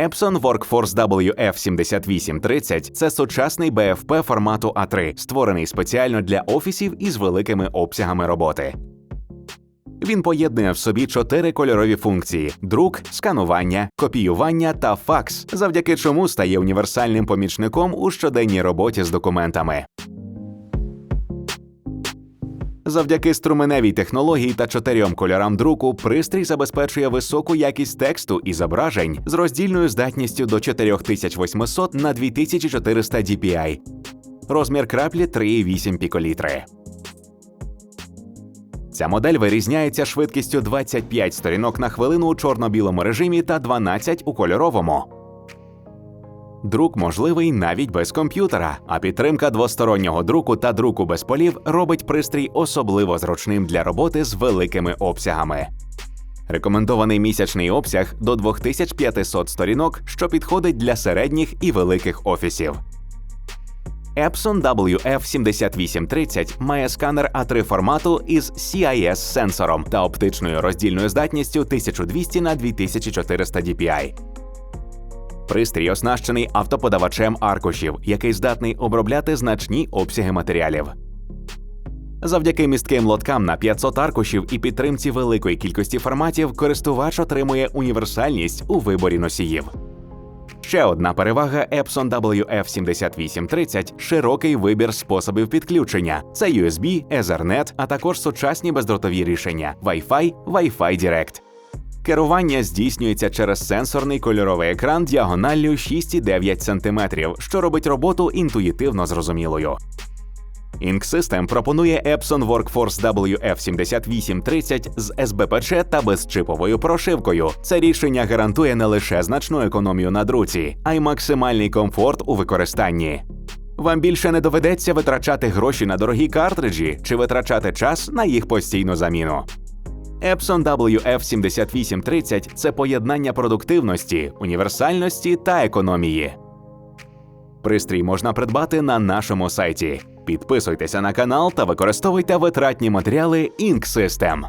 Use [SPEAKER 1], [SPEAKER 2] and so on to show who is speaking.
[SPEAKER 1] Epson Workforce WF7830 – це сучасний БФП формату А3, створений спеціально для офісів із великими обсягами роботи. Він поєднує в собі чотири кольорові функції: друк, сканування, копіювання та факс, завдяки чому стає універсальним помічником у щоденній роботі з документами. Завдяки струменевій технології та чотирьом кольорам друку пристрій забезпечує високу якість тексту і зображень з роздільною здатністю до 4800 на 2400 dpi. Розмір краплі 3,8 піколітри. Ця модель вирізняється швидкістю 25 сторінок на хвилину у чорно-білому режимі та 12 у кольоровому. Друк можливий навіть без комп'ютера, а підтримка двостороннього друку та друку без полів робить пристрій особливо зручним для роботи з великими обсягами. Рекомендований місячний обсяг до 2500 сторінок, що підходить для середніх і великих офісів. Epson WF7830 має сканер А3 формату із CIS сенсором та оптичною роздільною здатністю 1200 на 2400 dpi. Пристрій оснащений автоподавачем аркушів, який здатний обробляти значні обсяги матеріалів. Завдяки містким лоткам на 500 аркушів і підтримці великої кількості форматів користувач отримує універсальність у виборі носіїв. Ще одна перевага Epson WF7830 – широкий вибір способів підключення: це USB, Ethernet, а також сучасні бездротові рішення Wi-Fi, Wi-Fi Direct. Керування здійснюється через сенсорний кольоровий екран діагоналлю 6,9 см, що робить роботу інтуїтивно зрозумілою. Ink System пропонує Epson Workforce WF7830 з СБПЧ та безчиповою прошивкою. Це рішення гарантує не лише значну економію на друці, а й максимальний комфорт у використанні. Вам більше не доведеться витрачати гроші на дорогі картриджі чи витрачати час на їх постійну заміну. Epson WF7830 – це поєднання продуктивності, універсальності та економії. Пристрій можна придбати на нашому сайті. Підписуйтеся на канал та використовуйте витратні матеріали Ink System.